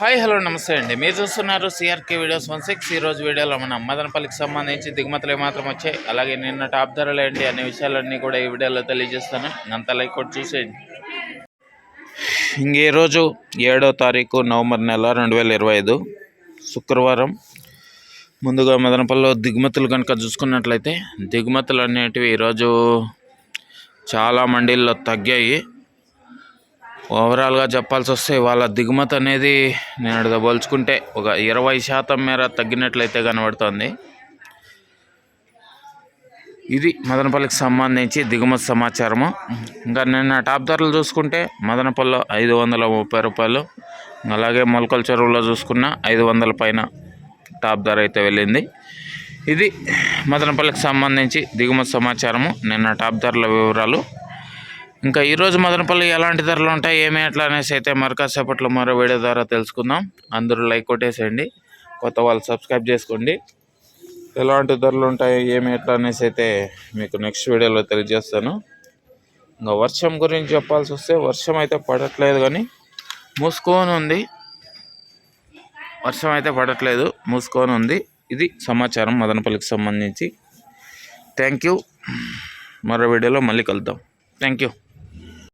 Hi hello నమస్తే అండి. మీరు చూస్తున్నారు సిఆర్కే వీడియోస్ వన్ సిక్స్ ఈ రోజు వీడియోలో మన మదనపల్లికి సంబంధించి దిగుమతులు ఏమాత్రం వచ్చాయి అలాగే నిన్న టాప్ ధరలు ఏంటి అనే విషయాలన్నీ కూడా ఈ వీడియోలో తెలియజేస్తాను. అంత లైక్ కూడా చూసేయండి. ఇంక ఈరోజు ఏడో తారీఖు నవంబర్ నెల రెండు వేల ఇరవై ఐదు శుక్రవారం. ముందుగా మదనపల్లిలో దిగుమతులు కనుక చూసుకున్నట్లయితే దిగుమతులు అనేటివి ఈరోజు చాలా మండీల్లో తగ్గాయి. ఓవరాల్గా చెప్పాల్సి వస్తే వాళ్ళ దిగుమతి అనేది నేను పోల్చుకుంటే ఒక ఇరవై శాతం మేర తగ్గినట్లయితే కనబడుతోంది. ఇది మదనపల్లికి సంబంధించి దిగుమతి సమాచారము. ఇంకా నిన్న టాప్ ధరలు చూసుకుంటే మదనపల్లిలో ఐదు వందల ముప్పై రూపాయలు అలాగే మొలకల చెరువులో చూసుకున్న ఐదు వందల పైన టాప్ ధర అయితే వెళ్ళింది. ఇది మదనపల్లికి సంబంధించి దిగుమతి సమాచారము. నిన్న టాప్ ధరల వివరాలు ఇంకా ఈరోజు మదనపల్లి ఎలాంటి ధరలు ఉంటాయి ఏమి ఎట్లా అనేసి అయితే మరికాసేపట్లో మరో వీడియో ద్వారా తెలుసుకుందాం. అందరూ లైక్ కొట్టేసేయండి. కొత్త వాళ్ళు సబ్స్క్రైబ్ చేసుకోండి. ఎలాంటి ధరలు ఉంటాయి ఏమి ఎట్లా అనేసి అయితే మీకు నెక్స్ట్ వీడియోలో తెలియజేస్తాను. ఇంకా వర్షం గురించి చెప్పాల్సి వస్తే వర్షం అయితే పడట్లేదు కానీ మూసుకొని ఉంది. వర్షం అయితే పడట్లేదు మూసుకొని ఉంది. ఇది సమాచారం మదనపల్లికి సంబంధించి. థ్యాంక్ యూ మరో వీడియోలో మళ్ళీ కలుద్దాం. Thank you